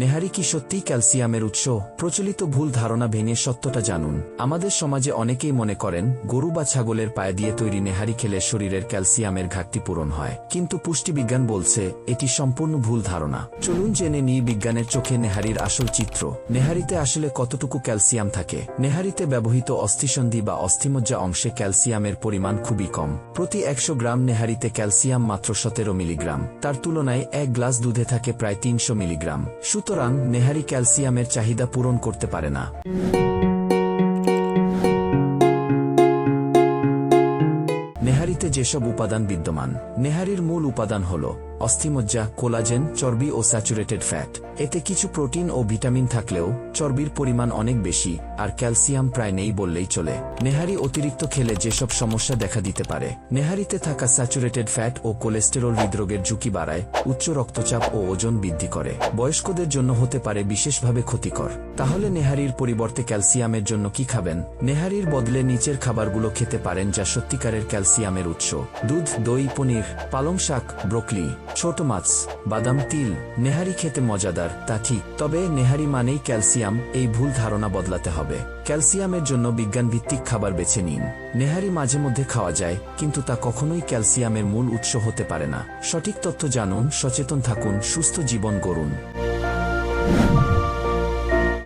নেহারি কি সত্যিই ক্যালসিয়ামের উৎস? প্রচলিত ভুল ধারণা ভেঙে সত্যটা জানুন। আমাদের সমাজে অনেকেই মনে করেন, গরু বা ছাগলের পায়ে দিয়ে তৈরি নেহারি খেলে শরীরের ক্যালসিয়ামের ঘাটতি পূরণ হয়। কিন্তু পুষ্টিবিজ্ঞান বলছে, এটি সম্পূর্ণ ভুল ধারণা। চলুন জেনে নিই বিজ্ঞানের চোখে নেহারির আসল চিত্র। নেহারিতে আসলে কতটুকু ক্যালসিয়াম থাকে? নেহারিতে ব্যবহৃত অস্থিসন্ধি বা অস্থিমজ্জা অংশে ক্যালসিয়ামের পরিমাণ খুবই কম। প্রতি একশো গ্রাম নেহারিতে ক্যালসিয়াম মাত্র সতেরো মিলিগ্রাম। তার তুলনায় এক গ্লাস দুধে থাকে প্রায় তিনশো মিলিগ্রাম। সুতরাং নেহারি ক্যালসিয়ামের চাহিদা পূরণ করতে পারে না। নেহারিতে যেসব উপাদান বিদ্যমান, নেহারির মূল উপাদান হল অস্থিমজ্জা, কোলাজেন, চর্বি ও স্যাচুরেটেড ফ্যাট। এতে কিছু প্রোটিন ও ভিটামিন থাকলেও চর্বির পরিমাণ অনেক বেশি, আর ক্যালসিয়াম প্রায় নেই বললেই চলে। নেহারি অতিরিক্ত খেলে যেসব সমস্যা দেখা দিতে পারে, নেহারিতে থাকা স্যাচুরেটেড ফ্যাট ও কোলেস্টেরল হৃদরোগের ঝুঁকি বাড়ায়, উচ্চ রক্তচাপ ও ওজন বৃদ্ধি করে। বয়স্কদের জন্য হতে পারে বিশেষভাবে ক্ষতিকর। তাহলে নেহারির পরিবর্তে ক্যালসিয়ামের জন্য কি খাবেন? নেহারির বদলে নিচের খাবারগুলো খেতে পারেন যা সত্যিকারের ক্যালসিয়ামের উৎস। দুধ, দই, পনির, পালং শাক, ব্রোকলি, ছোট মাছ, বাদাম, তিল। নেহারি খেতে মজাদার। তা ঠিক, তবে নেহারি মানেই ক্যালসিয়াম, এই ভুল ধারণা বদলাতে হবে। ক্যালসিয়ামের জন্য বিজ্ঞান ভিত্তিক খাবার বেছে নিন। নেহারি মাঝে মধ্যে খাওয়া যায়, কিন্তু তা কখনোই ক্যালসিয়ামের মূল উৎস হতে পারে না। সঠিক তথ্য জানুন, সচেতন থাকুন, সুস্থ জীবন গড়ুন।